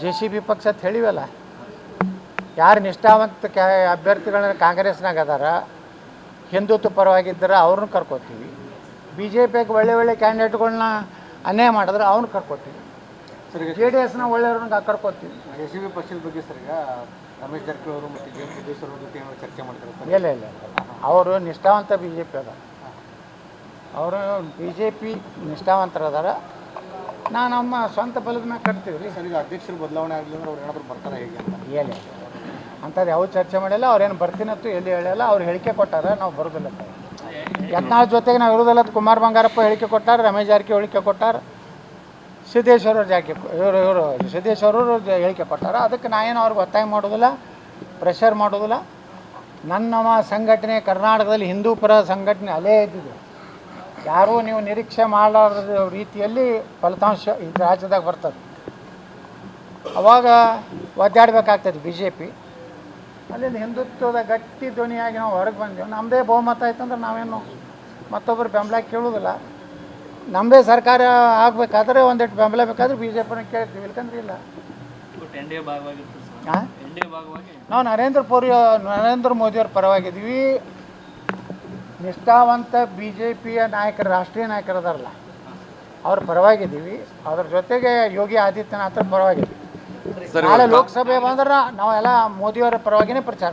J C B ಪಕ್ಷ ಅಂತ ಹೇಳಿವಲ್ಲ. ಯಾರು ನಿಷ್ಠಾವಂತ ಕ್ಯಾ ಅಭ್ಯರ್ಥಿಗಳನ್ನ ಕಾಂಗ್ರೆಸ್ನಾಗ ಅದಾರ ಹಿಂದುತ್ವ ಪರವಾಗಿದ್ದರೆ ಅವ್ರನ್ನ ಕರ್ಕೋತೀವಿ. ಬಿ ಜೆ ಪಿಗೆ ಒಳ್ಳೆ ಒಳ್ಳೆ ಕ್ಯಾಂಡಿಡೇಟ್ಗಳನ್ನ ಅನ್ಯಾಯ ಮಾಡಿದ್ರೆ ಅವ್ರನ್ನ ಕರ್ಕೋತೀವಿ. ಜೆ ಡಿ ಎಸ್ನ ಒಳ್ಳೆಯವ್ರನ್ನ ಕರ್ಕೋತೀವಿ. ಜೆ ಸಿ ಬಿ ಪಕ್ಷದ ಬಗ್ಗೆ ಸರ್ ಈಗ ರಮೇಶ್ ಜಾರಕಿಹೊಳಿ ಅವರು ಮತ್ತು ಜೆ ಅವ್ರ ಜೊತೆ ಏನಾದ್ರು ಚರ್ಚೆ ಮಾಡ್ತಾರೆ ಇಲ್ಲ ಇಲ್ಲ ಅವರು ನಿಷ್ಠಾವಂತ ಬಿ ಜೆ ಪಿ ಅದ ಅವರು ಬಿ ಜೆ ಪಿ ನಿಷ್ಠಾವಂತರದಾರ. ನಾ ನಮ್ಮ ಸ್ವಂತ ಬಲದ ಮ್ಯಾಗ ಕಟ್ತೀವಿ ರೀ. ಸರ್ ಈಗ ಅಧ್ಯಕ್ಷರು ಬದಲಾವಣೆ ಆಗಲಿ ಅಂದ್ರೆ ಅವ್ರು ಏನಾದರೂ ಬರ್ತಾರೆ ಹೇಗೆ ಅಂತ? ಹೇಳಿ? ಅಂಥದ್ದು ಯಾವ ಚರ್ಚೆ ಮಾಡಿಲ್ಲ ಅವ್ರೇನು ಬರ್ತೀನತ್ತು ಎಲ್ಲಿ ಹೇಳಲ್ಲ ಅವ್ರು ಹೇಳಿಕೆ ಕೊಟ್ಟಾರ ನಾವು ಬರೋದಿಲ್ಲ ಅಂತ. ಯತ್ನಾಳ್ ಜೊತೆಗೆ ನಾವು ಇರೋದಿಲ್ಲ ಕುಮಾರ್ ಬಂಗಾರಪ್ಪ ಹೇಳಿಕೆ ಕೊಟ್ಟಾರ ರಮೇಶ್ ಜಾರಕಿಹೊಳಿ ಹೇಳಿಕೆ ಕೊಟ್ಟಾರ ಸಿದ್ದೇಶ್ವರ ಜಾರಕಿ ಇವರು ಇವರು ಸಿದ್ದೇಶ್ವರ ಅವರು ಹೇಳಿಕೆ ಕೊಟ್ಟಾರ. ಅದಕ್ಕೆ ನಾ ಏನು ಅವ್ರಿಗೆ ಒತ್ತಾಯ ಮಾಡೋದಿಲ್ಲ ಪ್ರೆಷರ್ ಮಾಡೋದಿಲ್ಲ. ನನ್ನ ಸಂಘಟನೆ ಕರ್ನಾಟಕದಲ್ಲಿ ಹಿಂದೂ ಪರ ಸಂಘಟನೆ ಅಲ್ಲೇ ಇದ್ದಿದೆ. ಯಾರೂ ನೀವು ನಿರೀಕ್ಷೆ ಮಾಡಲಾರದ ರೀತಿಯಲ್ಲಿ ಫಲಿತಾಂಶ ಈ ರಾಜ್ಯದಾಗ ಬರ್ತದೆ. ಅವಾಗ ಒದ್ದಾಡಬೇಕಾಗ್ತದೆ ಬಿ ಜೆ ಪಿ ಅಲ್ಲಿಂದ ಹಿಂದುತ್ವದ ಗಟ್ಟಿ ಧ್ವನಿಯಾಗಿ ನಾವು ಹೊರಗೆ ಬಂದೆವು. ನಮ್ಮದೇ ಬಹುಮತ ಆಯ್ತಂದ್ರೆ ನಾವೇನು ಮತ್ತೊಬ್ಬರು ಬೆಂಬಲ ಕೇಳೋದಿಲ್ಲ ನಮ್ಮದೇ ಸರ್ಕಾರ ಆಗಬೇಕಾದ್ರೆ ಒಂದಿಟ್ಟು ಬೆಂಬಲ ಬೇಕಾದ್ರೆ ಬಿ ಜೆ ಪಿನ ಕೇಳ್ತೀವಿ ಇಲ್ಕಂದ್ರೆ ಇಲ್ಲ. ನಾವು ನರೇಂದ್ರ ಪುರಿ ನರೇಂದ್ರ ಮೋದಿಯವ್ರ ಪರವಾಗಿದ್ವಿ ನಿಷ್ಠಾವಂತ ಬಿ ಜೆ ಪಿಯ ನಾಯಕರು ರಾಷ್ಟ್ರೀಯ ನಾಯಕರು ಅದಾರಲ್ಲ ಅವ್ರ ಪರವಾಗಿದ್ದೀವಿ. ಅದ್ರ ಜೊತೆಗೆ ಯೋಗಿ ಆದಿತ್ಯನಾಥ್ರ ಪರವಾಗಿದ್ದೀವಿ. ನಾಳೆ ಲೋಕಸಭೆ ಬಂದ್ರೆ ನಾವೆಲ್ಲ ಮೋದಿಯವರ ಪರವಾಗಿನೇ ಪ್ರಚಾರ. ಮಾಡ್ತೀವಿ